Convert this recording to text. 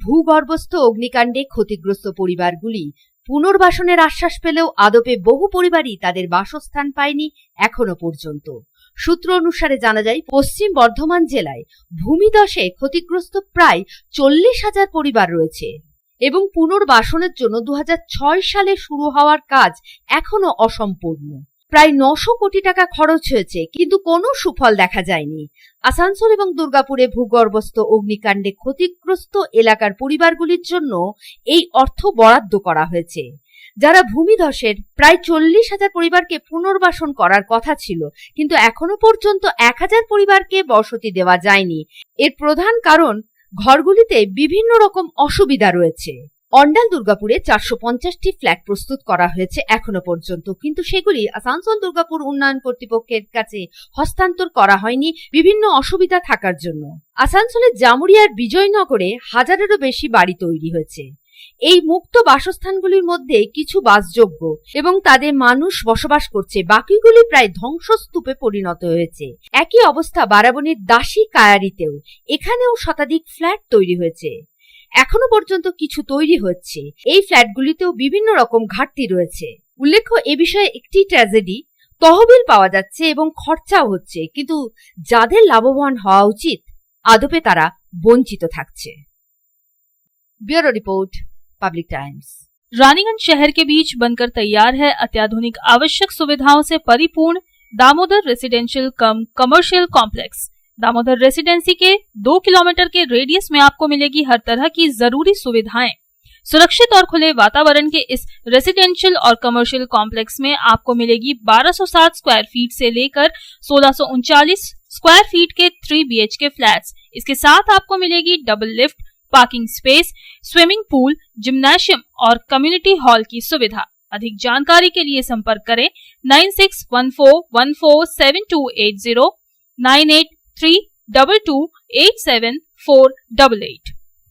ভূগর্ভস্থ অগ্নিকাণ্ডে ক্ষতিগ্রস্ত পরিবারগুলি পুনর্বাসনের আশ্বাস পেলেও আদপে বহু পরিবারই তাদের বাসস্থান পায়নি এখনও পর্যন্ত। সূত্র অনুসারে জানা যায়, পশ্চিম বর্ধমান জেলায় ভূমিদশে ক্ষতিগ্রস্ত প্রায় চল্লিশ হাজার পরিবার রয়েছে এবং পুনর্বাসনের জন্য দু হাজার ছয় সালে শুরু হওয়ার কাজ এখনও অসম্পূর্ণ। প্রায় নশো কোটি টাকা খরচ হয়েছে, কিন্তু কোনো সুফল দেখা যায়নি। আসানসোল এবং দুর্গাপুরে ভূগর্ভস্থ অগ্নিকাণ্ডে ক্ষতিগ্রস্ত এলাকার পরিবারগুলির জন্য এই অর্থ বরাদ্দ করা হয়েছে। যারা ভূমিধসের প্রায় চল্লিশ হাজার পরিবারকে পুনর্বাসন করার কথা ছিল, কিন্তু এখনও পর্যন্ত এক হাজার পরিবারকে বসতি দেওয়া যায়নি। এর প্রধান কারণ, ঘরগুলিতে বিভিন্ন রকম অসুবিধা রয়েছে। অন্ডাল দুর্গাপুরে চারশো পঞ্চাশটি ফ্ল্যাট প্রস্তুত করা হয়েছে এখনও পর্যন্ত। কিন্তু সেগুলি আসানসোল দুর্গাপুর উন্নয়ন কর্তৃপক্ষের কাছে হস্তান্তর করা হয়নি বিভিন্ন অসুবিধা থাকার জন্য। আসানসোলের জামুরিয়ার বিজয়নগরে হাজারেরও বেশি বাড়ি তৈরি হয়েছে। এই মুক্ত বাসস্থানগুলির মধ্যে কিছু বাসযোগ্য এবং তাদের মানুষ বসবাস করছে। বাকিগুলি প্রায় ধ্বংসস্তূপে পরিণত হয়েছে। একই অবস্থা বারাবণীর দাসী কায়ারিতেও। এখানেও শতাধিক ফ্ল্যাট তৈরি হয়েছে। এখনো পর্যন্ত কিছু তৈরি হচ্ছে এই ফ্ল্যাটগুলিতেও বিভিন্ন রকম ঘাটতি রয়েছে উল্লেখ্য এ বিষয়ে একটি ট্র্যাজেডি তহবিল পাওয়া যাচ্ছে এবং খরচাও হচ্ছে কিন্তু যাদের লাভবান হওয়া উচিত আদপে তারা বঞ্চিত থাকছে bureau report Public Times Raniganj शहर के बीच बनकर तैयार है अत्याधुनिक आवश्यक सुविधाओं से परिपूर्ण Damodar residential cum commercial complex Damodar residency के दो किलोमीटर के रेडियस में आपको मिलेगी हर तरह की ज़रूरी सुविधाएँ। सुरक्षित और खुले वातावरण के इस रेसिडेंशियल और कमर्शियल कॉम्प्लेक्स में आपको मिलेगी 1260 स्क्वायर फीट से लेकर सोलह स्क्वायर फीट के थ्री बीएच के फ्लैट्स इसके साथ आपको मिलेगी double lift parking space swimming pool gymnasium और कम्युनिटी हॉल की सुविधा। अधिक जानकारी के लिए संपर्क करें nine six one four one four seven two eight zero, nine eight three double two eight seven four double eight.